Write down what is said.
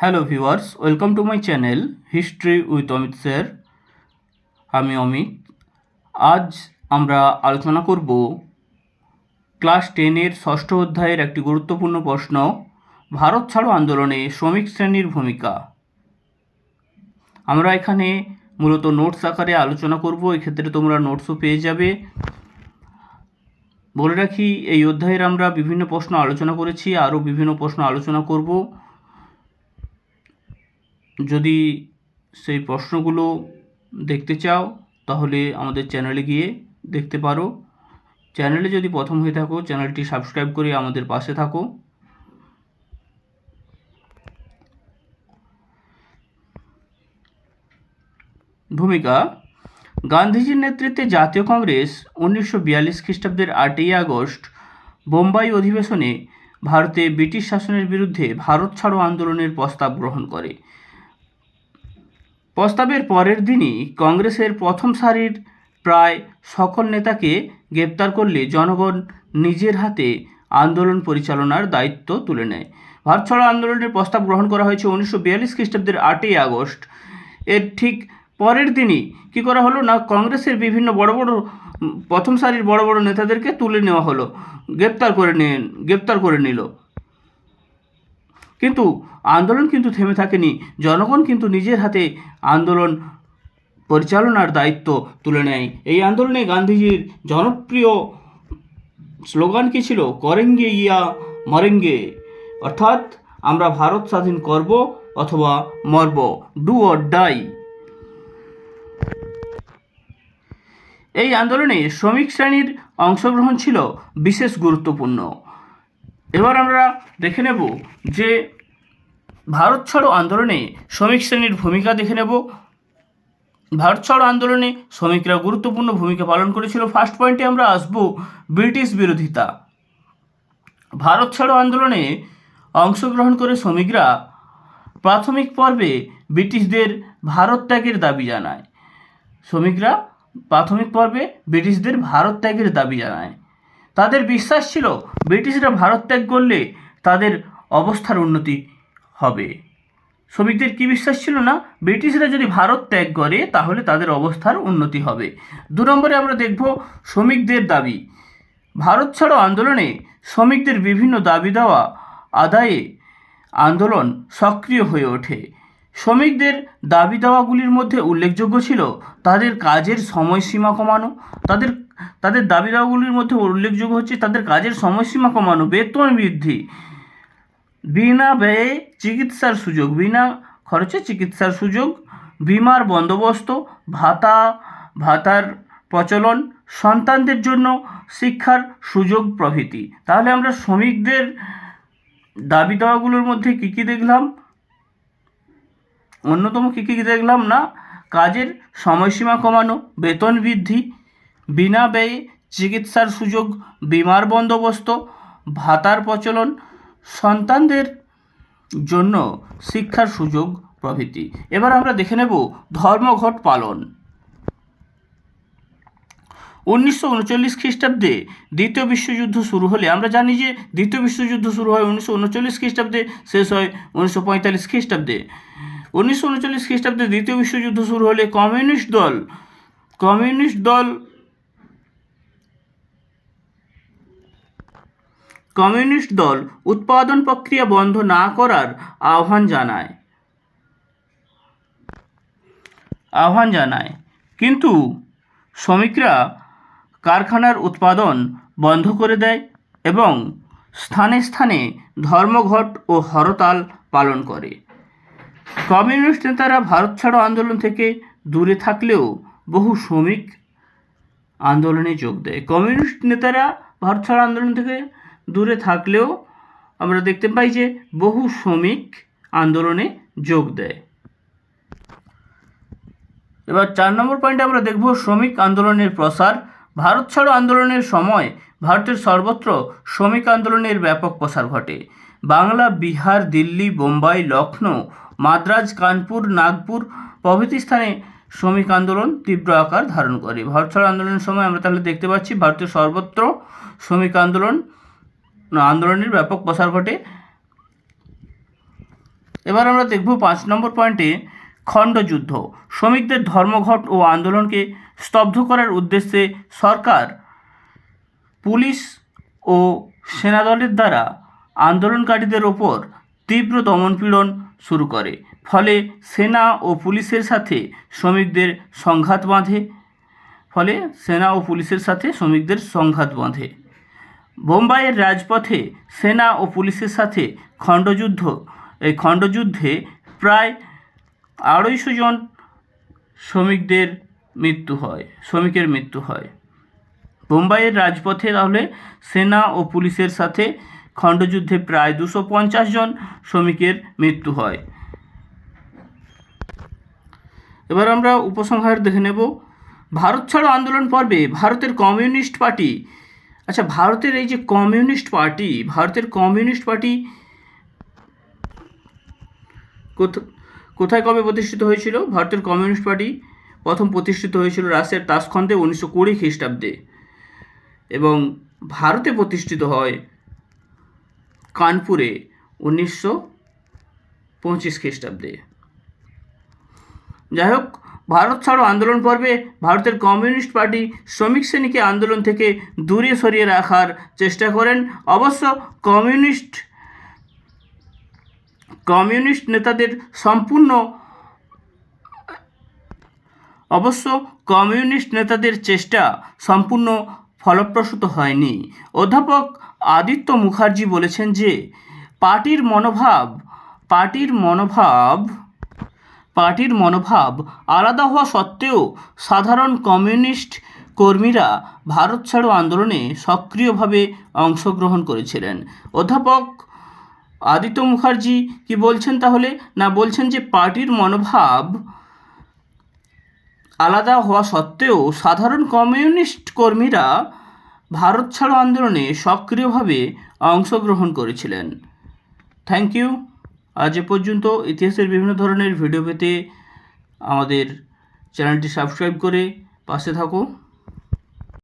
Hello viewers welcome to my channel history with Amit sir আমি অমিত। আজ আমরা আলোচনা করব ক্লাস টেনের ষষ্ঠ অধ্যায়ের একটি গুরুত্বপূর্ণ প্রশ্ন, ভারত ছাড়ো আন্দোলনে শ্রমিক শ্রেণির ভূমিকা। আমরা এখানে মূলত নোটস আকারে আলোচনা করব এক্ষেত্রে তোমরা নোটসও পেয়ে যাবে। বলে রাখি, এই অধ্যায়ের আমরা বিভিন্ন প্রশ্ন আলোচনা করেছি, আরও বিভিন্ন প্রশ্ন আলোচনা করব। যদি সেই প্রশ্নগুলো দেখতে চাও, তাহলে আমাদের চ্যানেলে গিয়ে দেখতে পারো। চ্যানেলে যদি প্রথম হয়ে থাকো, চ্যানেলটি সাবস্ক্রাইব করে আমাদের পাশে থাকো। ভূমিকা, গান্ধীজির নেতৃত্বে জাতীয় কংগ্রেস উনিশশো বিয়াল্লিশ খ্রিস্টাব্দের আটই আগস্ট বোম্বাই অধিবেশনে ভারতে ব্রিটিশ শাসনের বিরুদ্ধে ভারত ছাড়ো আন্দোলনের প্রস্তাব গ্রহণ করে। প্রস্তাবের পরের দিনই কংগ্রেসের প্রথম সারির প্রায় সকল নেতাকে গ্রেপ্তার করলে জনগণ নিজের হাতে আন্দোলন পরিচালনার দায়িত্ব তুলে নেয়। ভারত ছাড়ো আন্দোলনের প্রস্তাব গ্রহণ করা হয়েছে উনিশশো বিয়াল্লিশ খ্রিস্টাব্দের আটই আগস্ট। এর ঠিক পরের দিনই কী করা হলো না কংগ্রেসের বিভিন্ন বড় বড়, প্রথম সারির বড় বড় নেতাদেরকে তুলে নেওয়া হলো, গ্রেপ্তার করে নিয়ে গ্রেপ্তার করে নিল। কিন্তু আন্দোলন কিন্তু থেমে থাকেনি। জনগণ কিন্তু নিজের হাতে আন্দোলন পরিচালনার দায়িত্ব তুলে নেয়। এই আন্দোলনে গান্ধীজির জনপ্রিয় স্লোগান কী ছিল? করেঙ্গে ইয়া মরেঙ্গে অর্থাৎ, আমরা ভারত স্বাধীন করব অথবা মরব, ডু অর ডাই এই আন্দোলনে শ্রমিক শ্রেণির অংশগ্রহণ ছিল বিশেষ গুরুত্বপূর্ণ। এবার আমরা দেখে নেব যে ভারত ছাড়ো আন্দোলনে শ্রমিক শ্রেণির ভূমিকা দেখে নেব। ভারত ছাড়ো আন্দোলনে শ্রমিকরা গুরুত্বপূর্ণ ভূমিকা পালন করেছিল। ফার্স্ট পয়েন্টে আমরা আসব ব্রিটিশ বিরোধিতা। ভারত ছাড়ো আন্দোলনে অংশগ্রহণ করে শ্রমিকরা প্রাথমিক পর্বে ব্রিটিশদের ভারত ত্যাগের দাবি জানায়। শ্রমিকরা প্রাথমিক পর্বে ব্রিটিশদের ভারত ত্যাগের দাবি জানায়। তাদের বিশ্বাস ছিল ব্রিটিশরা ভারত ত্যাগ করলে তাদের অবস্থার উন্নতি হবে। শ্রমিকদের কি বিশ্বাস ছিল না? ব্রিটিশরা যদি ভারত ত্যাগ করে, তাহলে তাদের অবস্থার উন্নতি হবে। দু নম্বরে আমরা দেখব শ্রমিকদের দাবি। ভারত ছাড়ো আন্দোলনে শ্রমিকদের বিভিন্ন দাবি দেওয়া আদায়ে আন্দোলন সক্রিয় হয়ে ওঠে। শ্রমিকদের দাবি দেওয়াগুলির মধ্যে উল্লেখযোগ্য ছিল তাদের কাজের সময়সীমা কমানো। তাদের তাদের দাবি দেওয়াগুলির মধ্যে উল্লেখযোগ্য হচ্ছে তাদের কাজের সময়সীমা কমানো, বেতন বৃদ্ধি, বিনা ব্যয়ে চিকিৎসার সুযোগ, বিনা খরচে চিকিৎসার সুযোগ, বিমার বন্দোবস্ত, ভাতা, ভাতার প্রচলন, সন্তানদের জন্য শিক্ষার সুযোগ প্রভৃতি। তাহলে আমরা শ্রমিকদের দাবি দেওয়াগুলোর মধ্যে কী কী দেখলাম? অন্যতম কী কী দেখলাম না? কাজের সময়সীমা কমানো, বেতন বৃদ্ধি, বিনা ব্যয়ে চিকিৎসার সুযোগ, বিমার বন্দোবস্ত, ভাতার প্রচলন, সন্তানদের জন্য শিক্ষার সুযোগ প্রভৃতি। এবার আমরা দেখে নেব ধর্মঘট পালন। উনিশশো উনচল্লিশ খ্রিস্টাব্দে দ্বিতীয় বিশ্বযুদ্ধ শুরু হলে, আমরা জানি যে দ্বিতীয় বিশ্বযুদ্ধ শুরু হয় উনিশশো উনচল্লিশ খ্রিস্টাব্দে, শেষ হয় উনিশশো পঁয়তাল্লিশ খ্রিস্টাব্দে। উনিশশো উনচল্লিশ খ্রিস্টাব্দে দ্বিতীয় বিশ্বযুদ্ধ শুরু হলে কমিউনিস্ট দল কমিউনিস্ট দল কমিউনিস্ট দল উৎপাদন প্রক্রিয়া বন্ধ না করার আহ্বান জানায়। আহ্বান জানায়। কিন্তু শ্রমিকরা কারখানার উৎপাদন বন্ধ করে দেয় এবং স্থানে স্থানে ধর্মঘট ও হরতাল পালন করে। কমিউনিস্ট নেতারা ভারত ছাড়ো আন্দোলন থেকে দূরে থাকলেও বহু শ্রমিক আন্দোলনে যোগ দেয়। কমিউনিস্ট নেতারা ভারত ছাড়ো আন্দোলন থেকে দূরে থাকলেও আমরা দেখতে পাই যে বহু শ্রমিক আন্দোলনে যোগ দেয়। এবার চার নম্বর পয়েন্টে আমরা দেখব শ্রমিক আন্দোলনের প্রসার। ভারত ছাড়ো আন্দোলনের সময় ভারতের সর্বত্র শ্রমিক আন্দোলনের ব্যাপক প্রসার ঘটে। বাংলা, বিহার, দিল্লি, বোম্বাই, লখনৌ মাদ্রাজ, কানপুর, নাগপুর প্রভৃতি স্থানে শ্রমিক আন্দোলন তীব্র আকার ধারণ করে। ভারত ছাড়ো আন্দোলনের সময় আমরা তাহলে দেখতে পাচ্ছি ভারতের সর্বত্র শ্রমিক আন্দোলন, আন্দোলনের ব্যাপক প্রসার ঘটে। এবার আমরা দেখব পাঁচ নম্বর পয়েন্টে খণ্ডযুদ্ধ শ্রমিকদের ধর্মঘট ও আন্দোলনকে স্তব্ধ করার উদ্দেশ্যে সরকার, পুলিশ ও সেনাদলের দ্বারা আন্দোলনকারীদের ওপর তীব্র দমনপীড়ন শুরু করে। ফলে সেনা ও পুলিশের সাথে শ্রমিকদের সংঘাত বাঁধে। ফলে সেনা ও পুলিশের সাথে শ্রমিকদের সংঘাত বাঁধে। বোম্বাইয়ের রাজপথে সেনা ও পুলিশের সাথে খণ্ডযুদ্ধ, এই খণ্ডযুদ্ধে প্রায় আড়াইশো জন শ্রমিকদের মৃত্যু হয়, শ্রমিকের মৃত্যু হয়। বোম্বাইয়ের রাজপথে তাহলে সেনা ও পুলিশের সাথে খণ্ডযুদ্ধে প্রায় দুশো পঞ্চাশ জন শ্রমিকের মৃত্যু হয়। এবার আমরা উপসংহার দেখে নেব। ভারত ছাড়ো আন্দোলন পর্বে ভারতের কমিউনিস্ট পার্টি। আচ্ছা ভারতের এই যে কমিউনিস্ট পার্টি, ভারতের কমিউনিস্ট পার্টি কোথা- কোথায় কবে প্রতিষ্ঠিত হয়েছিল? ভারতের কমিউনিস্ট পার্টি প্রথম প্রতিষ্ঠিত হয়েছিল রাশিয়ার তাসখন্দে উনিশশো কুড়ি খ্রিস্টাব্দে এবং ভারতে প্রতিষ্ঠিত হয় কানপুরে উনিশশো পঁচিশ খ্রিস্টাব্দে। যাই হোক ভারত ছাড়ো আন্দোলন পর্বে ভারতের কমিউনিস্ট পার্টি শ্রমিক শ্রেণীকে আন্দোলন থেকে দূরে সরিয়ে রাখার চেষ্টা করেন। অবশ্য কমিউনিস্ট কমিউনিস্ট নেতাদের সম্পূর্ণ, অবশ্য কমিউনিস্ট নেতাদের চেষ্টা সম্পূর্ণ ফলপ্রসূত হয়নি। অধ্যাপক আদিত্য মুখার্জি বলেছেন যে, পার্টির মনোভাব পার্টির মনোভাব পার্টির মনোভাব আলাদা হওয়া সত্ত্বেও সাধারণ কমিউনিস্ট কর্মীরা ভারত ছাড়ো আন্দোলনে সক্রিয়ভাবে অংশগ্রহণ করেছিলেন। অধ্যাপক আদিত্য মুখার্জি কি বলছেন তাহলে? না, বলছেন যে, পার্টির মনোভাব আলাদা হওয়া সত্ত্বেও সাধারণ কমিউনিস্ট কর্মীরা ভারত ছাড়ো আন্দোলনে সক্রিয়ভাবে অংশগ্রহণ করেছিলেন। থ্যাংক ইউ আজ এ পর্যন্ত ইতিহাসের বিভিন্ন ধরনের ভিডিও পেতে আমাদের চ্যানেলটি সাবস্ক্রাইব করে পাশে থাকো।